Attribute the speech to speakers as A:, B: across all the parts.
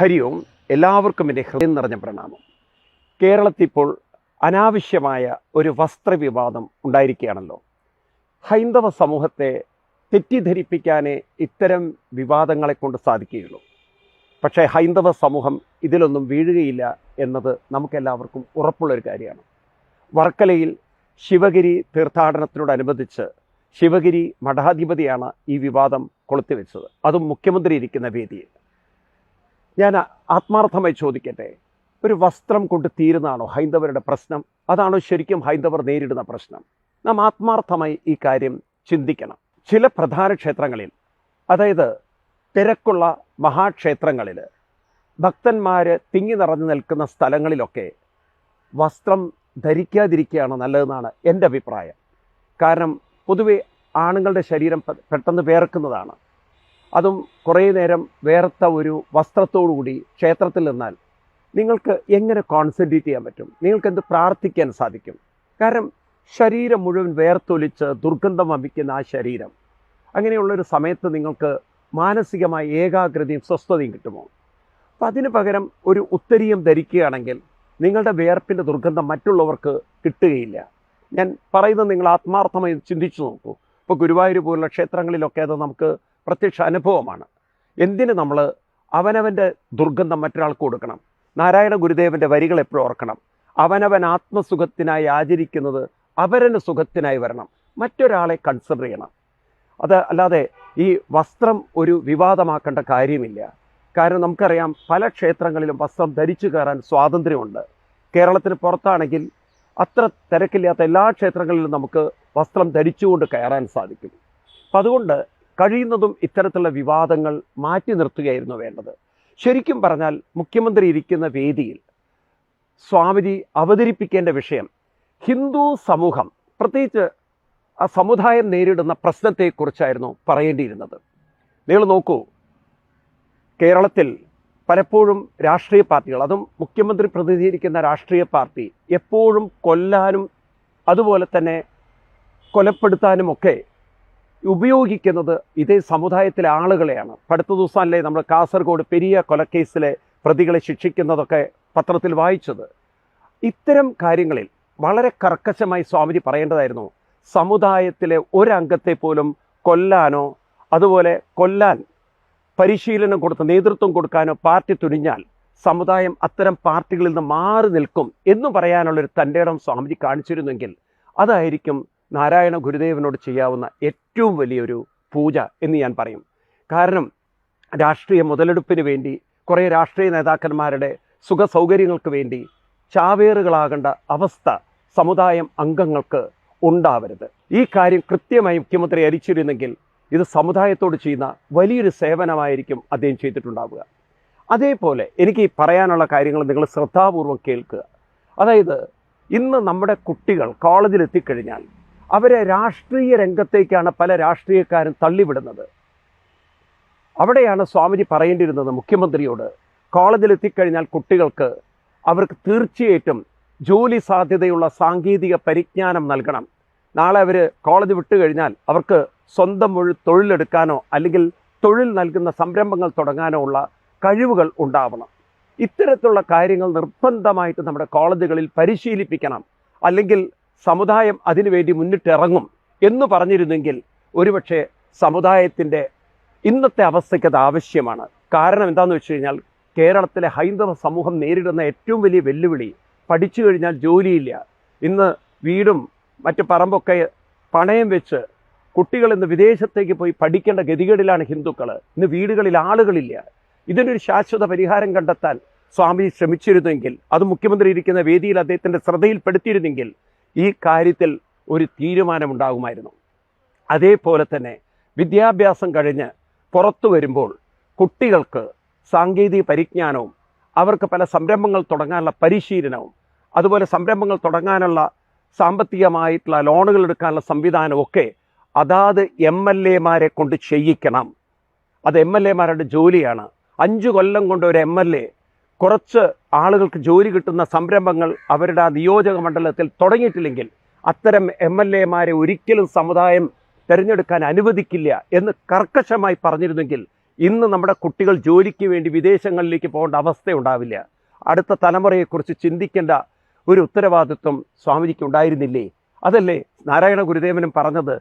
A: ഹരി ഓം എല്ലാവർക്കും എന്റെ ഹൃദയം നിറഞ്ഞ പ്രണാമം. കേരളത്തിൽ ഇപ്പോൾ അനാവശ്യമായ ഒരു വസ്ത്രവിവാദം ഉണ്ടായിരിക്കുകയാണല്ലോ. ഹൈന്ദവ സമൂഹത്തെ തെറ്റിദ്ധരിപ്പിക്കാനേ ഇത്തരം വിവാദങ്ങളെ കൊണ്ട് സാധിക്കുകയുള്ളൂ. പക്ഷേ ഹൈന്ദവ സമൂഹം ഇതിലൊന്നും വീഴുകയില്ല എന്നത് നമുക്കെല്ലാവർക്കും ഉറപ്പുള്ളൊരു കാര്യമാണ്. വർക്കലയിൽ ശിവഗിരി തീർത്ഥാടനത്തിനോടനുബന്ധിച്ച് ശിവഗിരി മഠാധിപതിയാണ് ഈ വിവാദം കൊളുത്തിവെച്ചത്. അതും മുഖ്യമന്ത്രി ഇരിക്കുന്ന വേദിയിൽ. ഞാൻ ആത്മാർത്ഥമായി ചോദിക്കട്ടെ ഒരു വസ്ത്രം കൊണ്ട് തീരുന്നതാണോ ഹൈന്ദവരുടെ പ്രശ്നം? അതാണോ ശരിക്കും ഹൈന്ദവർ നേരിടുന്ന പ്രശ്നം? നാം ആത്മാർത്ഥമായി ഈ കാര്യം ചിന്തിക്കണം. ചില പ്രധാന ക്ഷേത്രങ്ങളിൽ അതായത് തിരക്കുള്ള മഹാക്ഷേത്രങ്ങളിൽ ഭക്തന്മാർ തിങ്ങി നിറഞ്ഞു നിൽക്കുന്ന സ്ഥലങ്ങളിലൊക്കെ വസ്ത്രം ധരിക്കാതിരിക്കുകയാണ് നല്ലതെന്നാണ് എന്റെ അഭിപ്രായം. കാരണം പൊതുവെ ആണുങ്ങളുടെ ശരീരം പെട്ടെന്ന് വേർക്കുന്നതാണ്. അതും കുറേ നേരം വേർത്ത ഒരു വസ്ത്രത്തോടുകൂടി ക്ഷേത്രത്തിൽ നിന്നാൽ നിങ്ങൾക്ക് എങ്ങനെ കോൺസെൻട്രേറ്റ് ചെയ്യാൻ പറ്റും? നിങ്ങൾക്ക് എന്ത് പ്രാർത്ഥിക്കാൻ സാധിക്കും? കാരണം ശരീരം മുഴുവൻ വേർത്തൊലിച്ച് ദുർഗന്ധം വമിക്കുന്ന ആ ശരീരം. അങ്ങനെയുള്ളൊരു സമയത്ത് നിങ്ങൾക്ക് മാനസികമായ ഏകാഗ്രതയും സ്വസ്ഥതയും കിട്ടുമോ? അപ്പം അതിന് പകരം ഒരു ഉത്തരീയം ധരിക്കുകയാണെങ്കിൽ നിങ്ങളുടെ വിയർപ്പിന്റെ ദുർഗന്ധം മറ്റുള്ളവർക്ക് കിട്ടുകയില്ല. ഞാൻ പറയുന്നത് നിങ്ങൾ ആത്മാർത്ഥമായി ചിന്തിച്ചു നോക്കൂ. ഇപ്പോൾ ഗുരുവായൂർ പോലുള്ള ക്ഷേത്രങ്ങളിലൊക്കെ അത് നമുക്ക് പ്രത്യക്ഷ അനുഭവമാണ്. എന്തിന് നമ്മൾ അവനവന്റെ ദുർഗന്ധം മറ്റൊരാൾക്ക് കൊടുക്കണം? നാരായണ ഗുരുദേവന്റെ വരികൾ എപ്പോഴും ഓർക്കണം. അവനവൻ ആത്മസുഖത്തിനായി ആചരിക്കുന്നത് അവരന്റെ സുഖത്തിനായി വരണം. മറ്റൊരാളെ കൺസിഡർ ചെയ്യണം. അത് അല്ലാതെ ഈ വസ്ത്രം ഒരു വിവാദമാക്കേണ്ട കാര്യമില്ല. കാരണം നമുക്കറിയാം പല ക്ഷേത്രങ്ങളിലും വസ്ത്രം ധരിച്ചു കയറാൻ സ്വാതന്ത്ര്യമുണ്ട്. കേരളത്തിന് പുറത്താണെങ്കിൽ അത്ര തിരക്കില്ലാത്ത എല്ലാ ക്ഷേത്രങ്ങളിലും നമുക്ക് വസ്ത്രം ധരിച്ചുകൊണ്ട് കയറാൻ സാധിക്കും. അപ്പം അതുകൊണ്ട് കഴിയുന്നതും ഇത്തരത്തിലുള്ള വിവാദങ്ങൾ മാറ്റി നിർത്തുകയായിരുന്നു വേണ്ടത്. ശരിക്കും പറഞ്ഞാൽ മുഖ്യമന്ത്രി ഇരിക്കുന്ന വേദിയിൽ സ്വാമിജി അവതരിപ്പിക്കേണ്ട വിഷയം ഹിന്ദു സമൂഹം പ്രത്യേകിച്ച് ആ സമുദായം നേരിടുന്ന പ്രശ്നത്തെക്കുറിച്ചായിരുന്നു പറയേണ്ടിയിരുന്നത്. നിങ്ങൾ നോക്കൂ കേരളത്തിൽ പലപ്പോഴും രാഷ്ട്രീയ പാർട്ടികൾ അതും മുഖ്യമന്ത്രി പ്രതിനിധീകരിക്കുന്ന രാഷ്ട്രീയ പാർട്ടി എപ്പോഴും കൊല്ലാനും അതുപോലെ തന്നെ കൊലപ്പെടുത്താനുമൊക്കെ ഉപയോഗിക്കുന്നത് ഇതേ സമുദായത്തിലെ ആളുകളെയാണ്. അടുത്ത ദിവസം അല്ലേ നമ്മൾ കാസർഗോഡ് പെരിയ കൊലക്കേസിലെ പ്രതികളെ ശിക്ഷിക്കുന്നതൊക്കെ പത്രത്തിൽ വായിച്ചത്. ഇത്തരം കാര്യങ്ങളിൽ വളരെ കർക്കശമായി സ്വാമിജി പറയേണ്ടതായിരുന്നു. സമുദായത്തിലെ ഒരംഗത്തെ പോലും കൊല്ലാനോ അതുപോലെ കൊല്ലാൻ പരിശീലനം കൊടുത്ത് നേതൃത്വം കൊടുക്കാനോ പാർട്ടി തുനിഞ്ഞാൽ സമുദായം അത്തരം പാർട്ടികളിൽ നിന്ന് മാറി നിൽക്കും എന്ന് പറയാനുള്ളൊരു തന്റെ ഇടം സ്വാമിജി കാണിച്ചിരുന്നെങ്കിൽ അതായിരിക്കും നാരായണ ഗുരുദേവനോട് ചെയ്യാവുന്ന ഏറ്റവും വലിയൊരു പൂജ എന്ന് ഞാൻ പറയും. കാരണം രാഷ്ട്രീയ മുതലെടുപ്പിന് വേണ്ടി കുറേ രാഷ്ട്രീയ നേതാക്കന്മാരുടെ സുഖ സൗകര്യങ്ങൾക്ക് വേണ്ടി ചാവേറുകളാകേണ്ട അവസ്ഥ സമുദായം അംഗങ്ങൾക്ക് ഉണ്ടാവരുത്. ഈ കാര്യം കൃത്യമായി മുഖ്യമന്ത്രി അരിച്ചിരുന്നെങ്കിൽ ഇത് സമുദായത്തോട് ചെയ്യുന്ന വലിയൊരു സേവനമായിരിക്കും അദ്ദേഹം ചെയ്തിട്ടുണ്ടാവുക. അതേപോലെ എനിക്ക് പറയാനുള്ള കാര്യങ്ങൾ നിങ്ങൾ ശ്രദ്ധാപൂർവം കേൾക്കുക. അതായത് ഇന്ന് നമ്മുടെ കുട്ടികൾ കോളേജിൽ എത്തിക്കഴിഞ്ഞാൽ അവരെ രാഷ്ട്രീയ രംഗത്തേക്കാണ് പല രാഷ്ട്രീയക്കാരും തള്ളിവിടുന്നത്. അവിടെയാണ് സ്വാമിജി പറയേണ്ടിയിരുന്നത് മുഖ്യമന്ത്രിയോട് കോളേജിലെത്തിക്കഴിഞ്ഞാൽ കുട്ടികൾക്ക് അവർക്ക് തീർച്ചയായിട്ടും ജോലി സാധ്യതയുള്ള സാങ്കേതിക പരിജ്ഞാനം നൽകണം. നാളെ അവർ കോളേജ് വിട്ടു കഴിഞ്ഞാൽ അവർക്ക് സ്വന്തം ഒരു തൊഴിലെടുക്കാനോ അല്ലെങ്കിൽ തൊഴിൽ നൽകുന്ന സംരംഭങ്ങൾ തുടങ്ങാനോ ഉള്ള കഴിവുകൾ ഉണ്ടാവണം. ഇത്തരത്തിലുള്ള കാര്യങ്ങൾ നിർബന്ധമായിട്ട് നമ്മുടെ കോളേജുകളിൽ പരിശീലിപ്പിക്കണം. അല്ലെങ്കിൽ സമുദായം അതിനുവേണ്ടി മുന്നിട്ടിറങ്ങും എന്ന് പറഞ്ഞിരുന്നെങ്കിൽ ഒരുപക്ഷെ സമുദായത്തിന്റെ ഇന്നത്തെ അവസ്ഥയ്ക്ക് അത് ആവശ്യമാണ്. കാരണം എന്താണെന്ന് വെച്ച് കഴിഞ്ഞാൽ കേരളത്തിലെ ഹൈന്ദവ സമൂഹം നേരിടുന്ന ഏറ്റവും വലിയ വെല്ലുവിളി പഠിച്ചു കഴിഞ്ഞാൽ ജോലിയില്ല. ഇന്ന് വീടും മറ്റ് പറമ്പൊക്കെ പണയം വെച്ച് കുട്ടികൾ ഇന്ന് വിദേശത്തേക്ക് പോയി പഠിക്കേണ്ട ഗതികേടിലാണ് ഹിന്ദുക്കൾ ഇന്ന് വീടുകളിൽ ആളുകളില്ല. ഇതിനൊരു ശാശ്വത പരിഹാരം കണ്ടെത്താൻ സ്വാമി ശ്രമിച്ചിരുന്നെങ്കിൽ അത് മുഖ്യമന്ത്രി ഇരിക്കുന്ന വേദിയിൽ അദ്ദേഹത്തിന്റെ ശ്രദ്ധയിൽപ്പെടുത്തിയിരുന്നെങ്കിൽ ഈ കാര്യത്തിൽ ഒരു തീരുമാനമുണ്ടാകുമായിരുന്നു. അതേപോലെ തന്നെ വിദ്യാഭ്യാസം കഴിഞ്ഞ് പുറത്തു വരുമ്പോൾ കുട്ടികൾക്ക് സാങ്കേതിക പരിജ്ഞാനവും അവർക്ക് പല സംരംഭങ്ങൾ തുടങ്ങാനുള്ള പരിശീലനവും അതുപോലെ സംരംഭങ്ങൾ തുടങ്ങാനുള്ള സാമ്പത്തികമായിട്ടുള്ള ലോണുകൾ എടുക്കാനുള്ള സംവിധാനവും ഒക്കെ അതാത് എം എൽ എമാരെ കൊണ്ട് ചെയ്യിക്കണം. അത് എം എൽ എമാരുടെ ജോലിയാണ്. അഞ്ചു കൊല്ലം കൊണ്ട് ഒരു എം എൽ എ കുറച്ച് ആളുകൾക്ക് ജോലി കിട്ടുന്ന സംരംഭങ്ങൾ അവരുടെ ആ നിയോജക മണ്ഡലത്തിൽ തുടങ്ങിയിട്ടില്ലെങ്കിൽ അത്തരം എം എൽ എമാരെ ഒരിക്കലും സമുദായം തിരഞ്ഞെടുക്കാൻ അനുവദിക്കില്ല എന്ന് കർക്കശമായി പറഞ്ഞിരുന്നെങ്കിൽ ഇന്ന് നമ്മുടെ കുട്ടികൾ ജോലിക്ക് വേണ്ടി വിദേശങ്ങളിലേക്ക് പോകേണ്ട അവസ്ഥ ഉണ്ടാവില്ല അടുത്ത തലമുറയെക്കുറിച്ച് ചിന്തിക്കേണ്ട ഒരു ഉത്തരവാദിത്വം സ്വാമിജിക്ക് ഉണ്ടായിരുന്നില്ലേ? അതല്ലേ നാരായണ ഗുരുദേവനും പറഞ്ഞത്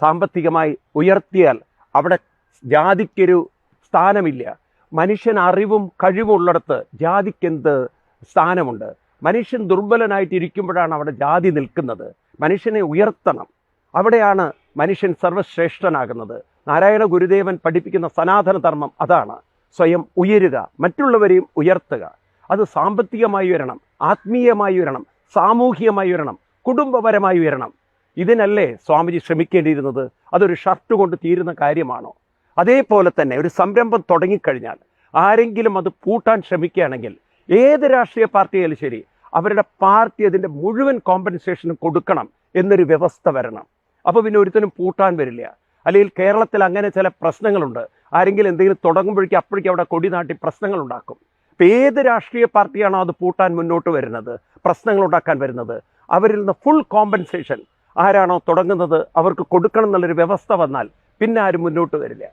A: സാമ്പത്തികമായി ഉയർത്തിയാൽ അവിടെ ജാതിക്കൊരു സ്ഥാനമില്ല. മനുഷ്യൻ അറിവും കഴിവുള്ളിടത്ത് ജാതിക്കെന്ത് സ്ഥാനമുണ്ട്? മനുഷ്യൻ ദുർബലനായിട്ടിരിക്കുമ്പോഴാണ് അവിടെ ജാതി നിൽക്കുന്നത്. മനുഷ്യനെ ഉയർത്തണം. അവിടെയാണ് മനുഷ്യൻ സർവശ്രേഷ്ഠനാകുന്നത്. നാരായണ ഗുരുദേവൻ പഠിപ്പിക്കുന്ന സനാതനധർമ്മം അതാണ്. സ്വയം ഉയരുക മറ്റുള്ളവരെയും ഉയർത്തുക. അത് സാമ്പത്തികമായി ഉയരണം ആത്മീയമായി ഉയരണം സാമൂഹികമായി ഉയരണം കുടുംബപരമായി ഉയരണം. ഇതിനല്ലേ സ്വാമിജി ശ്രമിക്കേണ്ടിയിരുന്നത്? അതൊരു ഷർട്ട് കൊണ്ട് തീരുന്ന കാര്യമാണോ? അതേപോലെ തന്നെ ഒരു സംരംഭം തുടങ്ങിക്കഴിഞ്ഞാൽ ആരെങ്കിലും അത് പൂട്ടാൻ ശ്രമിക്കുകയാണെങ്കിൽ ഏത് രാഷ്ട്രീയ പാർട്ടിയായാലും ശരി അവരുടെ പാർട്ടി അതിന്റെ മുഴുവൻ കോമ്പൻസേഷനും കൊടുക്കണം എന്നൊരു വ്യവസ്ഥ വരണം. അപ്പോൾ പിന്നെ ഒരുത്തനും പൂട്ടാൻ വരില്ല. അല്ലെങ്കിൽ കേരളത്തിൽ അങ്ങനെ ചില പ്രശ്നങ്ങളുണ്ട്. ആരെങ്കിലും എന്തെങ്കിലും തുടങ്ങുമ്പോഴേക്കും അപ്പോഴേക്കും അവിടെ കൊടി നാട്ടി പ്രശ്നങ്ങൾ ഉണ്ടാക്കും ഇപ്പം ഏത് രാഷ്ട്രീയ പാർട്ടിയാണോ അത് പൂട്ടാൻ മുന്നോട്ട് വരുന്നത് പ്രശ്നങ്ങൾ ഉണ്ടാക്കാൻ വരുന്നത് അവരിൽ നിന്ന് ഫുൾ കോമ്പൻസേഷൻ ആരാണോ തുടങ്ങുന്നത് അവർക്ക് കൊടുക്കണം എന്നുള്ളൊരു വ്യവസ്ഥ വന്നാൽ പിന്നെ ആരും മുന്നോട്ട് വരില്ല.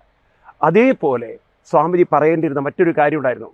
A: അതേപോലെ സ്വാമിജി പറയേണ്ടിയിരുന്ന മറ്റൊരു കാര്യം ഉണ്ടായിരുന്നു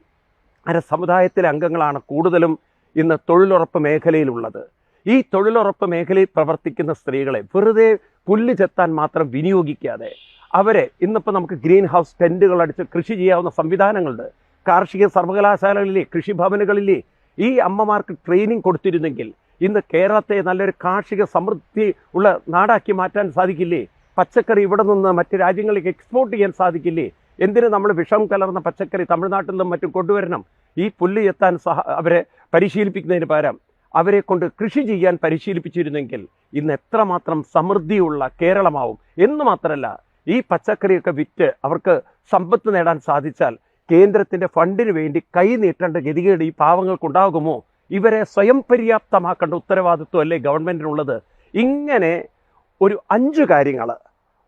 A: സമുദായത്തിലെ അംഗങ്ങളാണ് കൂടുതലും ഇന്ന് തൊഴിലുറപ്പ് മേഖലയിലുള്ളത്. ഈ തൊഴിലുറപ്പ് മേഖലയിൽ പ്രവർത്തിക്കുന്ന സ്ത്രീകളെ വെറുതെ പുല്ല് ചെത്താൻ മാത്രം വിനിയോഗിക്കാതെ അവരെ ഇന്നിപ്പോൾ നമുക്ക് ഗ്രീൻ ഹൗസ് ടെന്റുകൾ അടിച്ച് കൃഷി ചെയ്യാവുന്ന സംവിധാനങ്ങളുണ്ട്. കാർഷിക സർവകലാശാലകളിലെ കൃഷിഭവനുകളിലെ ഈ അമ്മമാർക്ക് ട്രെയിനിങ് കൊടുത്തിരുന്നെങ്കിൽ ഇന്ന് കേരളത്തെ നല്ലൊരു കാർഷിക സമൃദ്ധി ഉള്ള നാടാക്കി മാറ്റാൻ സാധിക്കില്ലേ? പച്ചക്കറി ഇവിടെ നിന്ന് മറ്റ് രാജ്യങ്ങളിലേക്ക് എക്സ്പോർട്ട് ചെയ്യാൻ സാധിക്കില്ലേ? എന്തിന് നമ്മൾ വിഷം കലർന്ന പച്ചക്കറി തമിഴ്നാട്ടിൽ നിന്നും മറ്റും കൊണ്ടുവരണം? ഈ പുല്ല് എത്താൻ സഹ അവരെ പരിശീലിപ്പിക്കുന്നതിന് പകരം അവരെ കൊണ്ട് കൃഷി ചെയ്യാൻ പരിശീലിപ്പിച്ചിരുന്നെങ്കിൽ ഇന്ന് എത്രമാത്രം സമൃദ്ധിയുള്ള കേരളമാവും. എന്ന് മാത്രമല്ല ഈ പച്ചക്കറിയൊക്കെ വിറ്റ് അവർക്ക് സമ്പത്ത് നേടാൻ സാധിച്ചാൽ കേന്ദ്രത്തിന്റെ ഫണ്ടിന് വേണ്ടി കൈ നീട്ടേണ്ട ഗതികേട് ഈ പാവങ്ങൾക്കുണ്ടാകുമോ? ഇവരെ സ്വയം പര്യാപ്തമാക്കേണ്ട ഉത്തരവാദിത്വം അല്ലേ ഗവൺമെന്റിനുള്ളത് ഇങ്ങനെ ഒരു അഞ്ച് കാര്യങ്ങൾ.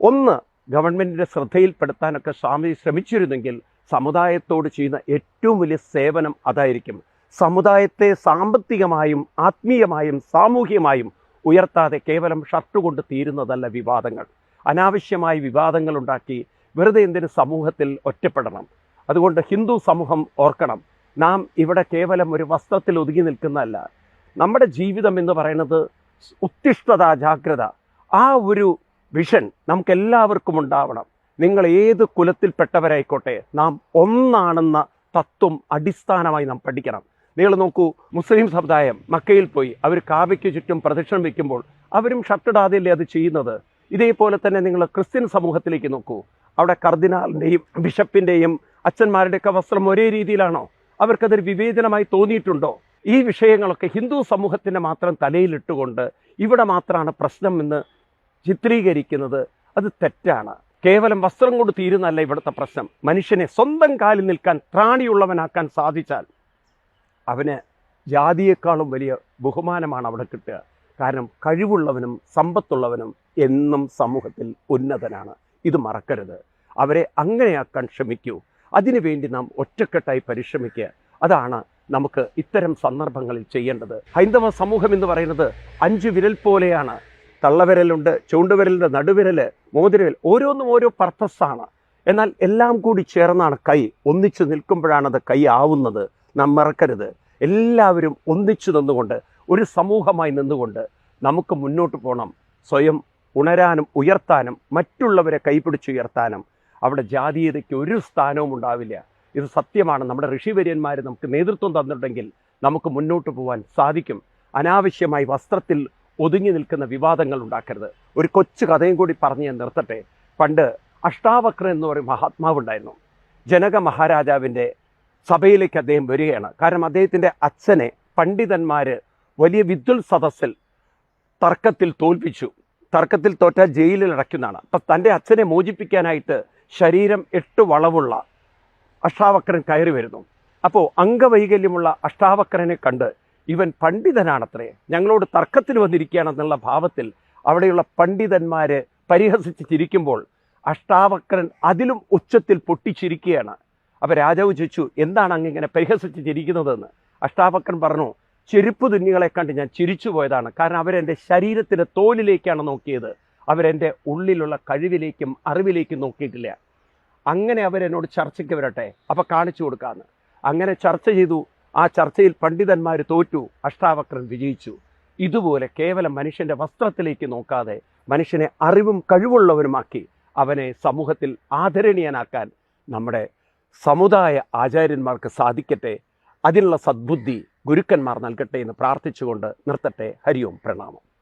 A: ഒന്ന് ഗവൺമെന്റിന്റെ ശ്രദ്ധയിൽപ്പെടുത്താനൊക്കെ സ്വാമി ശ്രമിച്ചിരുന്നെങ്കിൽ സമുദായത്തോട് ചെയ്യുന്ന ഏറ്റവും വലിയ സേവനം അതായിരിക്കും. സമുദായത്തെ സാമ്പത്തികമായും ആത്മീയമായും സാമൂഹികമായും ഉയർത്താതെ കേവലം ഷർട്ട് കൊണ്ട് തീരുന്നതല്ല വിവാദങ്ങൾ. അനാവശ്യമായി വിവാദങ്ങൾ ഉണ്ടാക്കി വെറുതെ എന്തിനു സമൂഹത്തിൽ ഒറ്റപ്പെടണം? അതുകൊണ്ട് ഹിന്ദു സമൂഹം ഓർക്കണം. നാം ഇവിടെ കേവലം ഒരു വസ്ത്രത്തിൽ ഒതുങ്ങി നിൽക്കുന്നതല്ല. നമ്മുടെ ജീവിതം എന്ന് പറയുന്നത് ഉത്തിഷ്ഠത ജാഗ്രത. ആ ഒരു വിഷൻ നമുക്കെല്ലാവർക്കും ഉണ്ടാവണം. നിങ്ങൾ ഏത് കുലത്തിൽപ്പെട്ടവരായിക്കോട്ടെ നാം ഒന്നാണെന്ന തത്വം അടിസ്ഥാനമായി നാം പഠിക്കണം. നിങ്ങൾ നോക്കൂ മുസ്ലിം സമുദായം മക്കയിൽ പോയി അവർ കാവയ്ക്ക് ചുറ്റും പ്രദക്ഷിണം വയ്ക്കുമ്പോൾ അവരും ഷർട്ടിടാതെയല്ലേ അത് ചെയ്യുന്നത്? ഇതേപോലെ തന്നെ നിങ്ങൾ ക്രിസ്ത്യൻ സമൂഹത്തിലേക്ക് നോക്കൂ. അവിടെ കർദിനാളിന്റെയും ബിഷപ്പിന്റെയും അച്ഛന്മാരുടെയൊക്കെ വസ്ത്രം ഒരേ രീതിയിലാണോ? അവർക്കതൊരു വിവേചനമായി തോന്നിയിട്ടുണ്ടോ? ഈ വിഷയങ്ങളൊക്കെ ഹിന്ദു സമൂഹത്തിന്റെ മാത്രം തലയിലിട്ടുകൊണ്ട് ഇവിടെ മാത്രമാണ് പ്രശ്നം എന്ന് ചിത്രീകരിക്കുന്നത് അത് തെറ്റാണ്. കേവലം വസ്ത്രം കൊണ്ട് തീരുന്നല്ല ഇവിടുത്തെ പ്രശ്നം. മനുഷ്യനെ സ്വന്തം കാലിൽ നിൽക്കാൻ ത്രാണിയുള്ളവനാക്കാൻ സാധിച്ചാൽ അവന് ജാതിയേക്കാളും വലിയ ബഹുമാനമാണ് അവിടെ കിട്ടുക. കാരണം കഴിവുള്ളവനും സമ്പത്തുള്ളവനും എന്നും സമൂഹത്തിൽ ഉന്നതനാണ്. ഇത് മറക്കരുത്. അവരെ അങ്ങനെയാക്കാൻ ശ്രമിക്കൂ. അതിനുവേണ്ടി നാം ഒറ്റക്കെട്ടായി പരിശ്രമിക്കുക. അതാണ് നമുക്ക് ഇത്തരം സന്ദർഭങ്ങളിൽ ചെയ്യേണ്ടത്. ഹൈന്ദവ സമൂഹം എന്ന് പറയുന്നത് അഞ്ചു വിരൽ പോലെയാണ്. തള്ളവിരലുണ്ട് ചൂണ്ടുവിരലിന്റെ നടുവിരൽ മോതിരവിൽ ഓരോന്നും ഓരോ പർപ്പസാണ്. എന്നാൽ എല്ലാം കൂടി ചേർന്നാണ് കൈ. ഒന്നിച്ചു നിൽക്കുമ്പോഴാണ് അത് കൈ ആവുന്നത്. നാം മറക്കരുത്. എല്ലാവരും ഒന്നിച്ചു നിന്നുകൊണ്ട് ഒരു സമൂഹമായി നിന്നുകൊണ്ട് നമുക്ക് മുന്നോട്ട് പോകണം സ്വയം ഉണരാനും ഉയർത്താനും മറ്റുള്ളവരെ കൈപിടിച്ചുയർത്താനും അവിടെ ജാതീയതയ്ക്ക് ഒരു സ്ഥാനവും ഉണ്ടാവില്ല. ഇത് സത്യമാണ്. നമ്മുടെ ഋഷിവര്യന്മാർ നമുക്ക് നേതൃത്വം തന്നിട്ടുണ്ടെങ്കിൽ നമുക്ക് മുന്നോട്ട് പോകാൻ സാധിക്കും. അനാവശ്യമായി വസ്ത്രത്തിൽ ഒതുങ്ങി നിൽക്കുന്ന വിവാദങ്ങൾ ഉണ്ടാക്കരുത്. ഒരു കൊച്ചു കഥയും കൂടി പറഞ്ഞ് ഞാൻ നിർത്തട്ടെ. പണ്ട് അഷ്ടാവക്ര എന്ന് പറയും മഹാത്മാവുണ്ടായിരുന്നു. ജനക മഹാരാജാവിന്റെ സഭയിലേക്ക് അദ്ദേഹം വരികയാണ്. കാരണം അദ്ദേഹത്തിന്റെ അച്ഛനെ പണ്ഡിതന്മാർ വലിയ വിദ്വൽ സദസ്സിൽ തർക്കത്തിൽ തോൽപ്പിച്ചു. തർക്കത്തിൽ തോറ്റാൽ ജയിലിൽ അടയ്ക്കുന്നതാണ്. അപ്പം തന്റെ അച്ഛനെ മോചിപ്പിക്കാനായിട്ട് ശരീരം എട്ട് വളവുള്ള അഷ്ടാവക്രൻ കയറി വരുന്നു. അപ്പോൾ അംഗവൈകല്യമുള്ള അഷ്ടാവക്രനെ കണ്ട് ഇവൻ പണ്ഡിതനാണത്രേ. ഞങ്ങളോട് തർക്കത്തിന് വന്നിരിക്കുകയാണെന്നുള്ള ഭാവത്തിൽ അവിടെയുള്ള പണ്ഡിതന്മാർ പരിഹസിച്ച് ചിരിക്കുമ്പോൾ അഷ്ടാവക്രൻ അതിലും ഉച്ചത്തിൽ പൊട്ടിച്ചിരിക്കുകയാണ്. അപ്പോൾ രാജാവ് ചോദിച്ചു എന്താണ് അങ്ങിങ്ങനെ പരിഹസിച്ച് ചിരിക്കുന്നതെന്ന്? അഷ്ടാവക്രൻ പറഞ്ഞു ചെരുപ്പ് തുന്നികളെ കണ്ട് ഞാൻ ചിരിച്ചു പോയതാണ്. കാരണം അവരെന്റെ ശരീരത്തിന്റെ തോലിലേക്കാണ് നോക്കിയത്. അവരെന്റെ ഉള്ളിലുള്ള കഴിവിലേക്കും അറിവിലേക്കും നോക്കിയിട്ടില്ല. അങ്ങനെ അവരെന്നോട് ചർച്ചയ്ക്ക് വരട്ടെ. അപ്പോൾ കാണിച്ചു കൊടുക്കാമെന്ന് അങ്ങനെ ചർച്ച ചെയ്തു. ആ ചർച്ചയിൽ പണ്ഡിതന്മാർ തോറ്റു അഷ്ടാവക്രൻ വിജയിച്ചു. ഇതുപോലെ കേവലം മനുഷ്യന്റെ വസ്ത്രത്തിലേക്ക് നോക്കാതെ മനുഷ്യനെ അറിവും കഴിവുള്ളവനുമാക്കി അവനെ സമൂഹത്തിൽ ആദരണീയനാക്കാൻ നമ്മുടെ സമുദായ ആചാര്യന്മാർക്ക് സാധിക്കട്ടെ. അതിനുള്ള സദ്ബുദ്ധി ഗുരുക്കന്മാർ നൽകട്ടെ എന്ന് പ്രാർത്ഥിച്ചുകൊണ്ട് നിർത്തട്ടെ. ഹരിയോം പ്രണാമം.